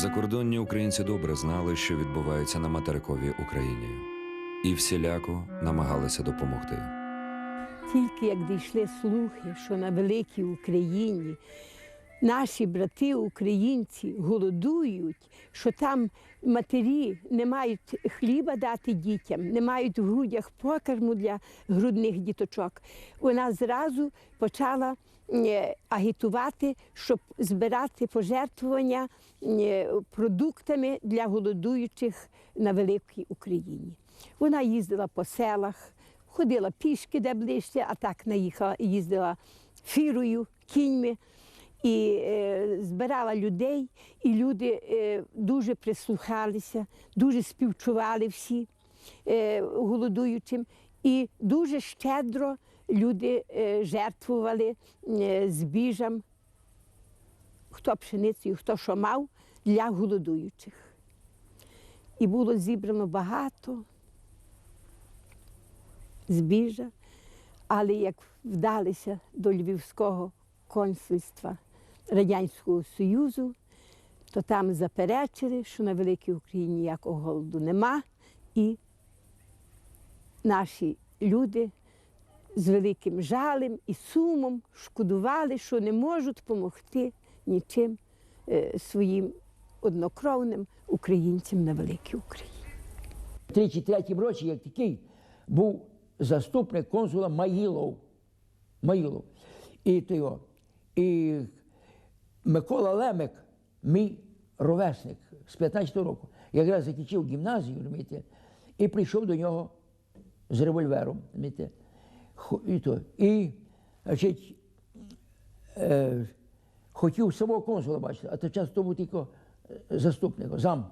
Закордонні українці добре знали, що відбувається на материковій Україні, і всіляко намагалися допомогти. Тільки як дійшли слухи, що на великій Україні наші брати українці голодують, що там матері не мають хліба дати дітям, не мають в грудях покорму для грудних діточок. Вона зразу почала агітувати, щоб збирати пожертвування е, продуктами для голодуючих на великій Україні. Вона їздила по селах, ходила пішки де ближче, а так наїхала, їздила фірою, кіньми і е, збирала людей, і люди е, дуже прислухалися, дуже співчували всі е, голодуючим, і дуже щедро люди е, жертвували е, збіжам, хто пшеницею, хто що мав, для голодуючих. І було зібрано багато збіжжя, але як вдалися до Львівського консульства Радянського Союзу, то там заперечили, що на Великій Україні ніякого голоду нема, і наші люди з великим жалем і сумом шкодували, що не можуть допомогти нічим е, своїм однокровним українцям на Великій Україні. В 33 році, як такий, був заступник консула Маїлов. Маїлов. І, то і Микола Лемик, мій ровесник з 15-го року, якраз закінчив гімназію, розумієте, і прийшов до нього з револьвером. розумієте. І, то. і значить, е, хотів самого консула бачити, а то часто був тільки е, заступник, зам.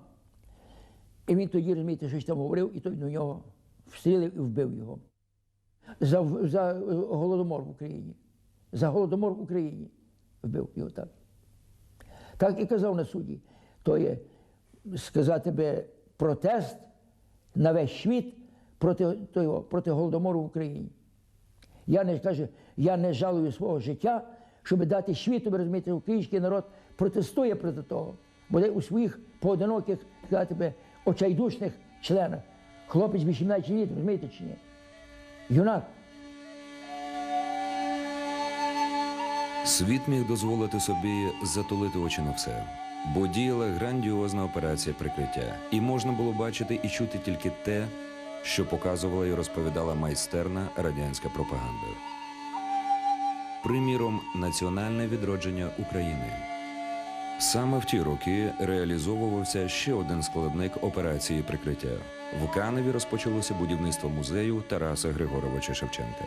І він тоді, розумієте, щось там говорив, і той до нього встрілив і вбив його. За, за е, голодомор в Україні. За голодомор в Україні вбив його так. Так і казав на суді. То є сказати би протест на весь світ проти, того, проти голодомору в Україні. Я не каже, я не жалую свого життя, щоб дати світу, ви розумієте, український народ протестує проти того. Буде у своїх поодиноких, би, очайдушних членах. Хлопець 18 літ, розумієте чи ні? Юнак. Світ міг дозволити собі затулити очі на все, бо діяла грандіозна операція прикриття, і можна було бачити і чути тільки те, що показувала і розповідала майстерна радянська пропаганда. Приміром, національне відродження України. Саме в ті роки реалізовувався ще один складник операції прикриття. В Каневі розпочалося будівництво музею Тараса Григоровича Шевченка.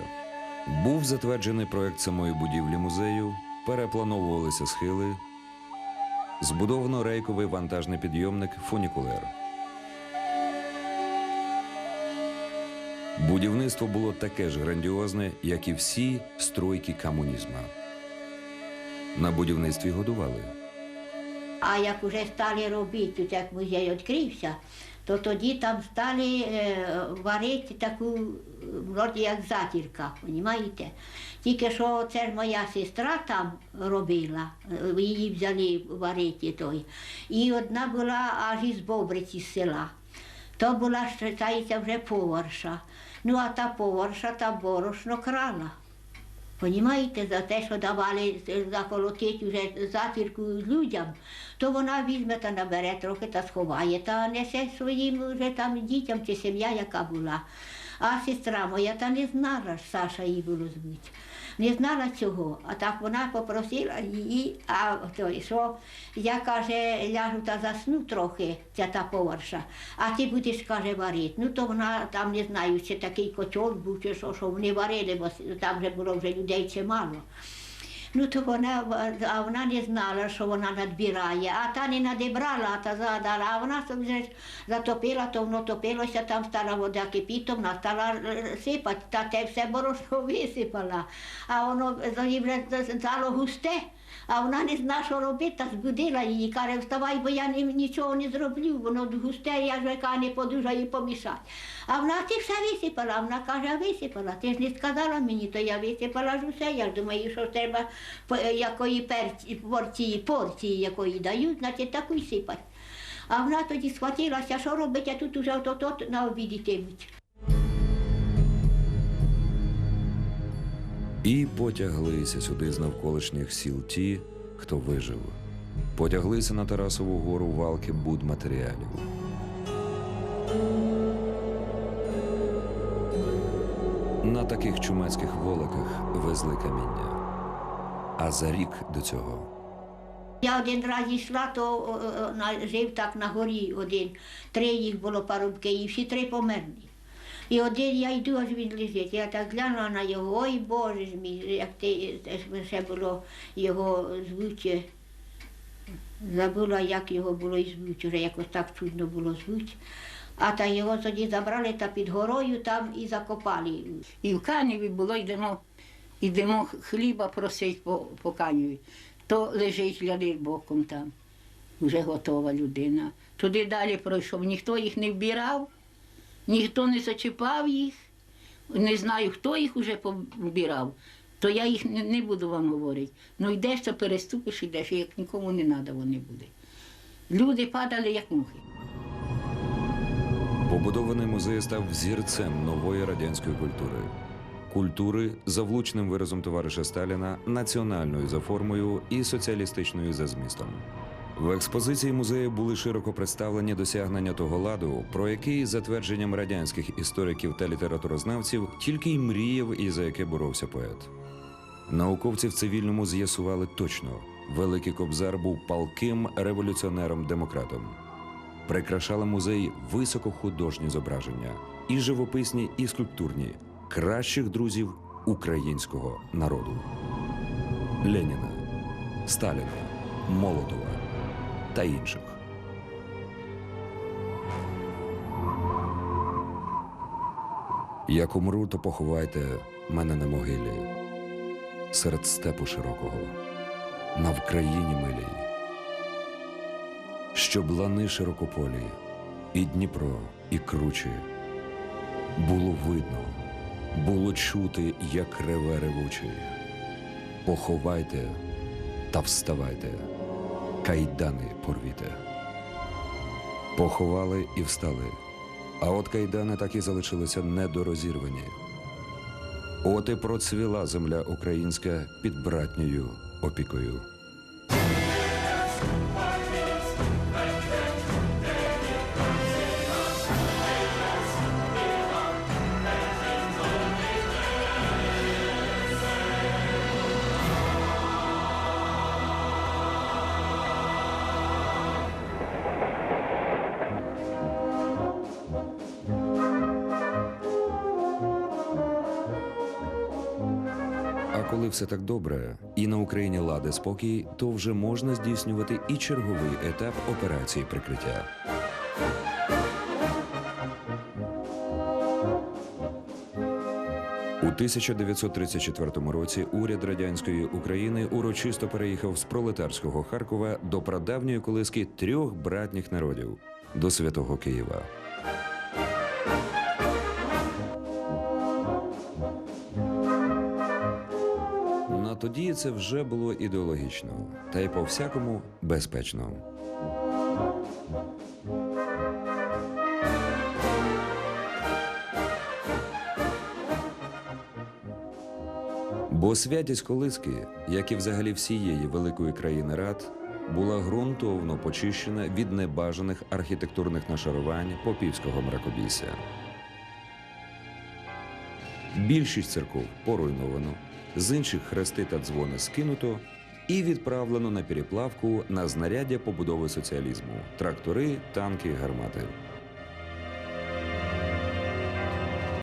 Був затверджений проект самої будівлі музею, переплановувалися схили, збудовано рейковий вантажний підйомник фунікулер. Будівництво було таке ж грандіозне, як і всі стройки комунізму. На будівництві годували. А як вже стали робити, як музей відкрився, то тоді там стали е, варити таку, вроді як затірка, розумієте? Тільки що це ж моя сестра там робила, е, її взяли варити той. І одна була аж із Бобриці з села. То була, вважається, вже поварша. Ну, а та поварша та борошно крала. Понімаєте, за те, що давали е, заколотити вже затірку людям, то вона візьме та набере трохи та сховає та несе своїм вже там дітям чи сім'я, яка була. А сестра моя та не знала, ж, Саша її було звуть. Не знала цього, а так вона попросила її, а той, що я каже, ляжу та засну трохи, ця та поварша, а ти будеш, каже, варити. Ну то вона там не знаю, чи такий котел був, чи що, що вони варили, бо там вже було вже людей чимало. Ну то вона, а вона не знала, що вона надбирає, а та не надібрала, а та задала, а вона собі затопила, то воно топилося, там стала вода кипіти, вона стала е, сипати, та те все борошно висипала, а воно вже стало густе. А вона не знала, що робити, та збудила її, каже, вставай, бо я ні- нічого не зроблю, воно густе, я ж яка не подужаю помішати. А вона ти все висипала, вона каже, висипала. Ти ж не сказала мені, то я висипала ж усе. Я ж думаю, що треба якої перці, порції, порції якої дають, значить таку й сипати. А вона тоді схватилася, що робить, а тут уже от-от на обід йтимуть. І потяглися сюди з навколишніх сіл ті, хто вижив. Потяглися на Тарасову гору валки будматеріалів. На таких чумацьких волоках везли каміння. А за рік до цього Я один раз йшла, то жив так на горі один. Три їх було парубки, і всі три померли. І один я йду, аж він лежить. Я так глянула на його, ой Боже ж мій, як ти ще було його звуть. Забула, як його було і звуть, вже якось так чудно було звуть. А та його тоді забрали та під горою там і закопали. І в Каневі було, йдемо, йдемо хліба просить по, по То лежить гляди боком там, вже готова людина. Туди далі пройшов, ніхто їх не вбирав, ніхто не зачіпав їх. Не знаю, хто їх вже побирав, то я їх не, буду вам говорити. Ну йдеш, то переступиш, йдеш, як нікому не треба, вони будуть. Люди падали, як мухи. Побудований музей став взірцем нової радянської культури. Культури за влучним виразом товариша Сталіна, національною за формою і соціалістичною за змістом. В експозиції музею були широко представлені досягнення того ладу, про який, за твердженням радянських істориків та літературознавців, тільки й мріяв і за яке боровся поет. Науковці в цивільному з'ясували точно: Великий Кобзар був палким революціонером-демократом. Прикрашали музей високохудожні зображення, і живописні, і скульптурні, кращих друзів українського народу. Леніна, Сталіна, Молотова та інших. Як умру, то поховайте мене на могилі серед степу широкого, на Вкраїні милій щоб лани широкополі, і Дніпро, і кручі. Було видно, було чути, як реве ревучий. Поховайте та вставайте, кайдани порвіте. Поховали і встали, а от кайдани так і залишилися недорозірвані. От і процвіла земля українська під братньою опікою. Все так добре, і на Україні лади спокій, то вже можна здійснювати і черговий етап операції прикриття. У 1934 році уряд радянської України урочисто переїхав з пролетарського Харкова до прадавньої колиски трьох братніх народів до святого Києва. Тоді це вже було ідеологічно, та й по всякому безпечно. Бо святість Колиски, як і взагалі всієї великої країни рад, була ґрунтовно почищена від небажаних архітектурних нашарувань попівського мракобісся. Більшість церков поруйновано, з інших хрести та дзвони скинуто і відправлено на переплавку на знаряддя побудови соціалізму трактори, танки, гармати.